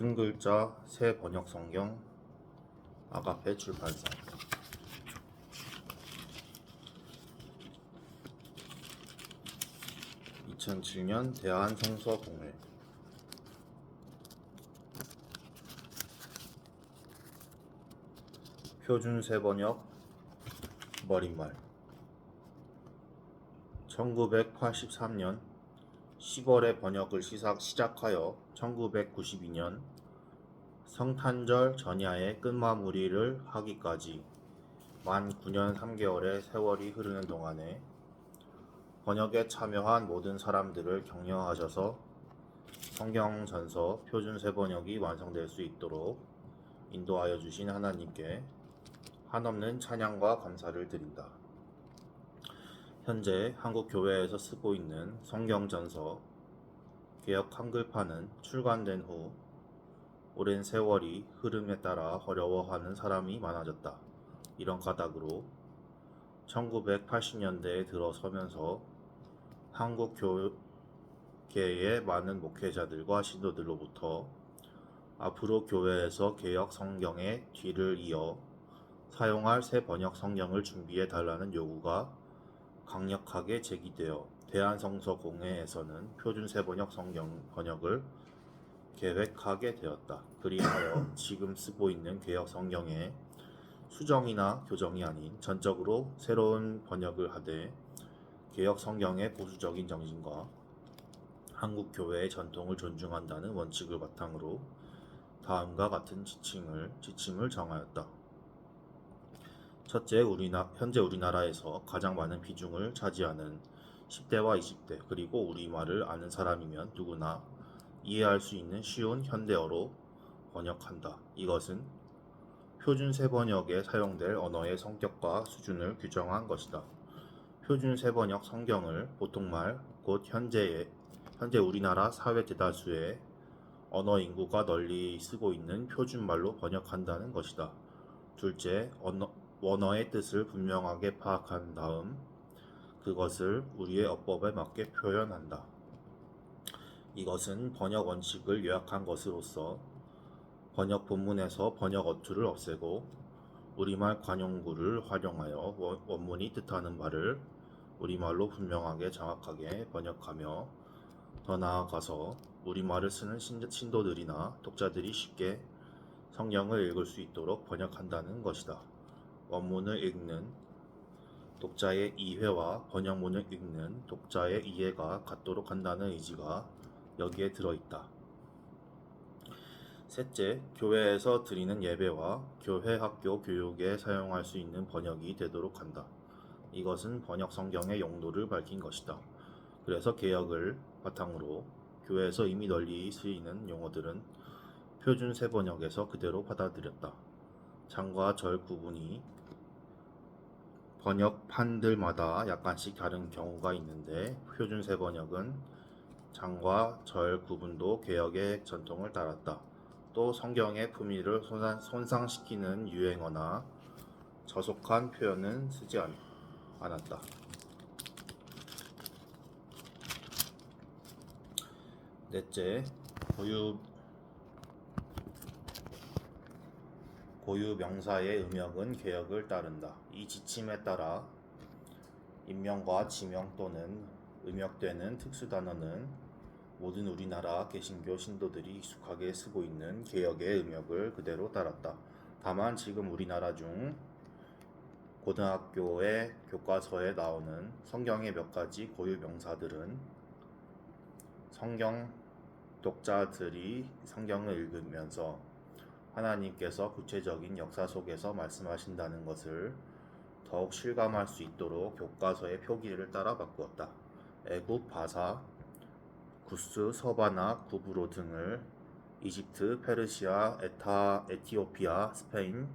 큰 글자 새 번역 성경 아가페 출판사. 2007년 대한성서공회. 표준세 번역 머릿말. 1983년 10월에 번역을 시작, 시작하여 1992년 성탄절 전야에 끝마무리를 하기까지 만 9년 3개월의 세월이 흐르는 동안에 번역에 참여한 모든 사람들을 격려하셔서 성경 전서 표준 세 번역이 완성될 수 있도록 인도하여 주신 하나님께 한없는 찬양과 감사를 드린다. 현재 한국 교회에서 쓰고 있는 성경 전서 개혁 한글판은 출간된 후 오랜 세월이 흐름에 따라 어려워하는 사람이 많아졌다. 이런 까닭으로 1980년대에 들어서면서 한국 교계의 많은 목회자들과 신도들로부터 앞으로 교회에서 개혁 성경의 뒤를 이어 사용할 새 번역 성경을 준비해 달라는 요구가 강력하게 제기되어 대한성서공회에서는 표준 새 번역 성경 번역을 계획하게 되었다. 그리하여 지금 쓰고 있는 개혁 성경에 수정이나 교정이 아닌 전적으로 새로운 번역을 하되 개혁 성경의 보수적인 정신과 한국 교회의 전통을 존중한다는 원칙을 바탕으로 다음과 같은 지침을 지침을 정하였다. 첫째, 우리나, 현재 우리나라에서 가장 많은 비중을 차지하는 10대와 20대 그리고 우리말을 아는 사람이면 누구나 이해할 수 있는 쉬운 현대어로 번역한다. 이것은 표준 세 번역에 사용될 언어의 성격과 수준을 규정한 것이다. 표준 세 번역 성경을 보통말 곧 현재의 현재 우리나라 사회 대다수의 언어 인구가 널리 쓰고 있는 표준말로 번역한다는 것이다. 둘째, 언어, 원어의 뜻을 분명하게 파악한 다음 그것을 우리의 어법에 맞게 표현한다. 이것은 번역 원칙을 요약한 것으로서 번역 본문에서 번역 어투를 없애고 우리말 관용구를 활용하여 원- 원문이 뜻하는 말을 우리말로 분명하게 정확하게 번역하며 더 나아가서 우리말을 쓰는 신- 신도들이나 독자들이 쉽게 성경을 읽을 수 있도록 번역한다는 것이다. 원문을 읽는 독자의 이해와 번역문을 읽는 독자의 이해가 같도록 한다는 의지가 여기에 들어있다. 셋째, 교회에서 드리는 예배와 교회 학교 교육에 사용할 수 있는 번역이 되도록 한다. 이것은 번역 성경의 용도를 밝힌 것이다. 그래서 개혁을 바탕으로 교회에서 이미 널리 쓰이는 용어들은 표준 세 번역에서 그대로 받아들였다. 장과 절 구분이 번역판들마다 약간씩 다른 경우가 있는데 표준 세 번역은 장과 절 구분도 개혁의 전통을 따랐다. 또 성경의 품위를 손상, 손상시키는 유행어나 저속한 표현은 쓰지 않, 않았다. 넷째, 고유 고유 명사의 음역은 개혁을 따른다. 이 지침에 따라 인명과 지명 또는 음역되는 특수 단어는 모든 우리나라 개신교 신도들이 익숙하게 쓰고 있는 개혁의 음역을 그대로 따랐다. 다만 지금 우리나라 중 고등학교의 교과서에 나오는 성경의 몇 가지 고유 명사들은 성경 독자들이 성경을 읽으면서 하나님께서 구체적인 역사 속에서 말씀하신다는 것을 더욱 실감할 수 있도록 교과서의 표기를 따라 바꾸었다. 애굽, 바사, 구스, 서바나, 구브로 등을 이집트, 페르시아, 에타, 에티오피아, 스페인,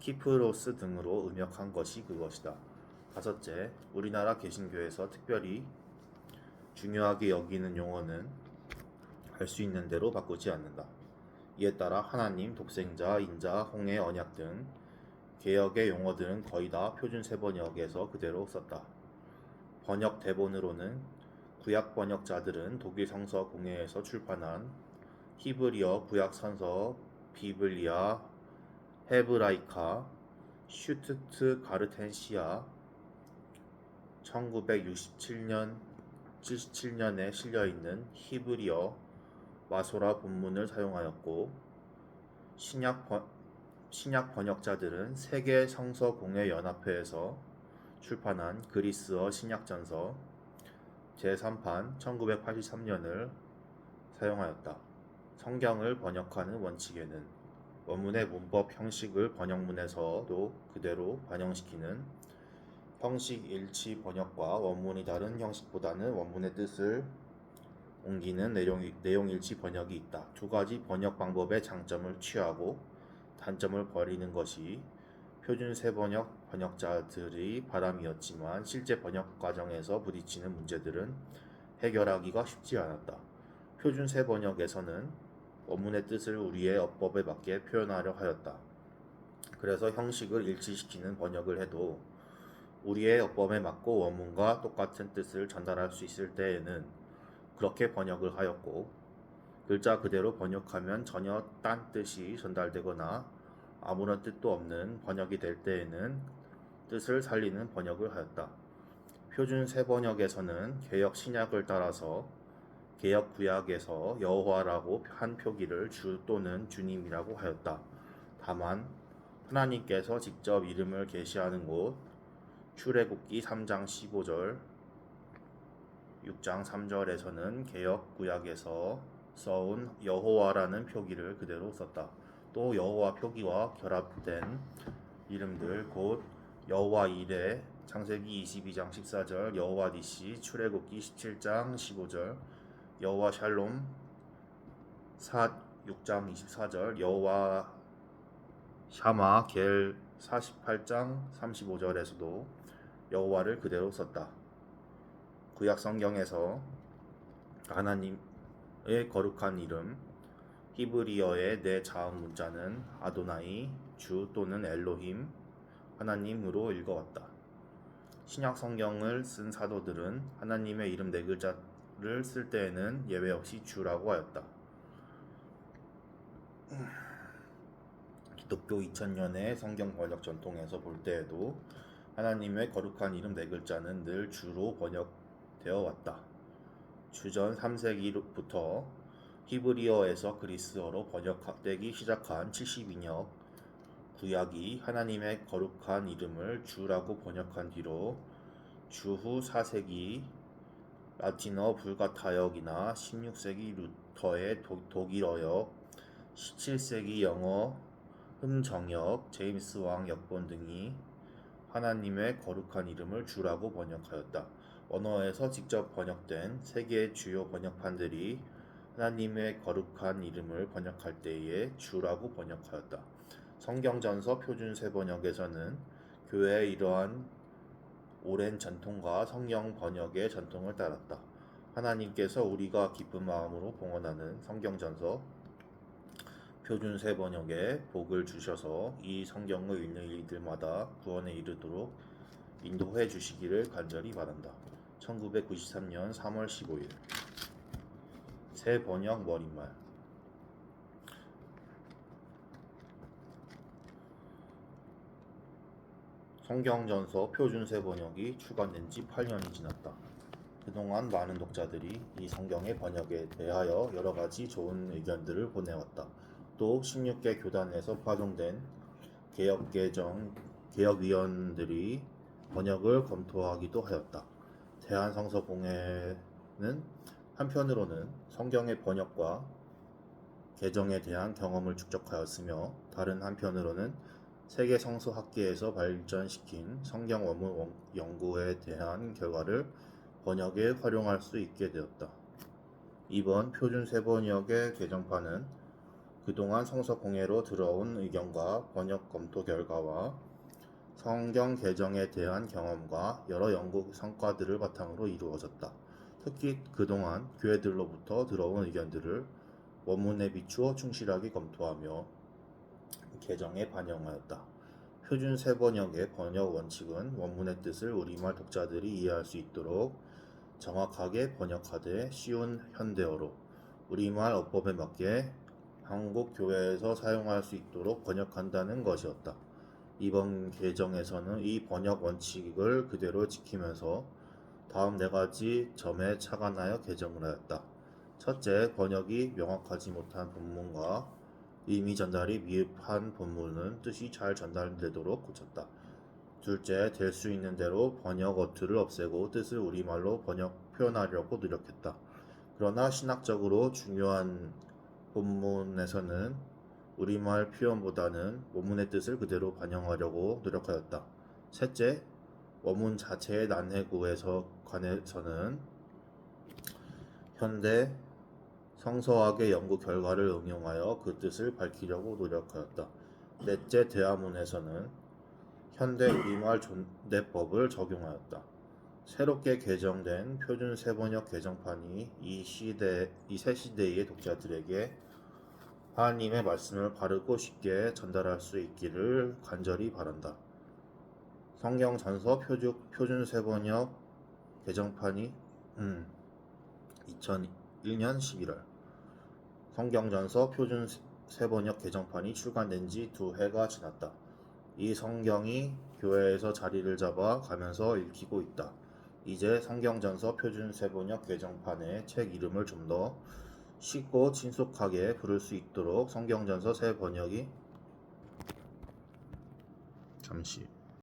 키프로스 등으로 음역한 것이 그것이다. 다섯째, 우리나라 개신교에서 특별히 중요하게 여기는 용어는 할 수 있는 대로 바꾸지 않는다. 이에 따라 하나님, 독생자, 인자, 홍해, 언약 등 개혁의 용어들은 거의 다 표준 세번역에서 그대로 썼다. 번역 대본으로는 구약 번역자들은 독일 성서 공회에서 출판한 히브리어 구약 선서 비블리아 헤브라이카 슈트트 가르텐시아 1967년 77년에 실려 있는 히브리어 마소라 본문을 사용하였고 신약 번, 신약 번역자들은 세계 성서 공회 연합회에서 출판한 그리스어 신약전서 제3판 1983년을 사용하였다. 성경을 번역하는 원칙에는 원문의 문법 형식을 번역문에서도 그대로 반영시키는 형식 일치 번역과 원문이 다른 형식보다는 원문의 뜻을 옮기는 내용, 일치 번역이 있다. 두 가지 번역 방법의 장점을 취하고 단점을 버리는 것이 표준 세 번역 번역자들의 바람이었지만 실제 번역 과정에서 부딪히는 문제들은 해결하기가 쉽지 않았다. 표준 세 번역에서는 원문의 뜻을 우리의 어법에 맞게 표현하려 하였다. 그래서 형식을 일치시키는 번역을 해도 우리의 어법에 맞고 원문과 똑같은 뜻을 전달할 수 있을 때에는 그렇게 번역을 하였고 글자 그대로 번역하면 전혀 딴 뜻이 전달되거나 아무런 뜻도 없는 번역이 될 때에는 뜻을 살리는 번역을 하였다. 표준 세번역에서는 개역 신약을 따라서 개역 구약에서 여호와라고 한 표기를 주 또는 주님이라고 하였다. 다만 하나님께서 직접 이름을 계시하는 곳 출애굽기 3장 15절 6장 3절에서는 개역 구약에서 써온 여호와라는 표기를 그대로 썼다. 또 여호와 표기와 결합된 이름들 곧 여호와 이레 창세기 22장 14절 여호와 니시 출애굽기 17장 15절 여호와 샬롬 사 6장 24절 여호와 샤마 겔 48장 35절에서도 여호와를 그대로 썼다. 구약 성경에서 하나님의 거룩한 이름 히브리어의 네 자음 문자는 아도나이 주 또는 엘로힘 하나님으로 읽어왔다. 신약 성경을 쓴 사도들은 하나님의 이름 네 글자를 쓸 때에는 예외 없이 주라고 하였다. 기독교 2000년의 성경 번역 전통에서 볼 때에도 하나님의 거룩한 이름 네 글자는 늘 주로 번역 되어 왔다. 주전 3세기부터 히브리어에서 그리스어로 번역되기 시작한 72년 구약이 하나님의 거룩한 이름을 주라고 번역한 뒤로 주후 4세기 라틴어 불가타역이나 16세기 루터의 독- 독일어역, 17세기 영어 흠정역, 제임스 왕 역본 등이 하나님의 거룩한 이름을 주라고 번역하였다. 언어에서 직접 번역된 세계의 주요 번역판들이 하나님의 거룩한 이름을 번역할 때에 주라고 번역하였다. 성경전서 표준 세 번역에서는 교회의 이러한 오랜 전통과 성경 번역의 전통을 따랐다. 하나님께서 우리가 기쁜 마음으로 봉헌하는 성경전서 표준 세 번역에 복을 주셔서 이 성경을 읽는 이들마다 구원에 이르도록 인도해 주시기를 간절히 바란다. 1993년 3월 15일 새 번역 머릿말 성경전서 표준세 번역이 출간된 지 8년이 지났다. 그동안 많은 독자들이 이 성경의 번역에 대하여 여러 가지 좋은 의견들을 보내왔다. 또 16개 교단에서 파송된 개혁개정 개혁위원들이 번역을 검토하기도 하였다. 대한성서공회는 한편으로는 성경의 번역과 개정에 대한 경험을 축적하였으며 다른 한편으로는 세계 성서학계에서 발전시킨 성경 원문 원- 연구에 대한 결과를 번역에 활용할 수 있게 되었다. 이번 표준 세번역의 개정판은 그동안 성서공회로 들어온 의견과 번역 검토 결과와 성경 개정에 대한 경험과 여러 연구 성과들을 바탕으로 이루어졌다. 특히 그동안 교회들로부터 들어온 의견들을 원문에 비추어 충실하게 검토하며 개정에 반영하였다. 표준 세번역의 번역 원칙은 원문의 뜻을 우리말 독자들이 이해할 수 있도록 정확하게 번역하되 쉬운 현대어로 우리말 어법에 맞게 한국 교회에서 사용할 수 있도록 번역한다는 것이었다. 이번 개정에서는 이 번역 원칙을 그대로 지키면서 다음 네 가지 점에 착안하여 개정을 하였다. 첫째, 번역이 명확하지 못한 본문과 의미 전달이 미흡한 본문은 뜻이 잘 전달되도록 고쳤다. 둘째, 될 수 있는 대로 번역 어투를 없애고 뜻을 우리말로 번역 표현하려고 노력했다. 그러나 신학적으로 중요한 본문에서는 우리말 표현보다는 원문의 뜻을 그대로 반영하려고 노력하였다. 셋째, 원문 자체의 난해구에서 관해서는 현대 성서학의 연구 결과를 응용하여 그 뜻을 밝히려고 노력하였다. 넷째, 대화문에서는 현대 우리말 존대법을 적용하였다. 새롭게 개정된 표준 세번역 개정판이 이 시대 이 새 시대의 독자들에게 하나님의 말씀을 바르고 쉽게 전달할 수 있기를 간절히 바란다. 성경 전서 표준 표준 세번역 개정판이 음 2001년 11월 성경 전서 표준 세번역 개정판이 출간된 지 두 해가 지났다. 이 성경이 교회에서 자리를 잡아 가면서 읽히고 있다. 이제 성경 전서 표준 세번역 개정판의 책 이름을 좀더 쉽고 친숙하게 부를 수 있도록 성경전서 새 번역이 잠시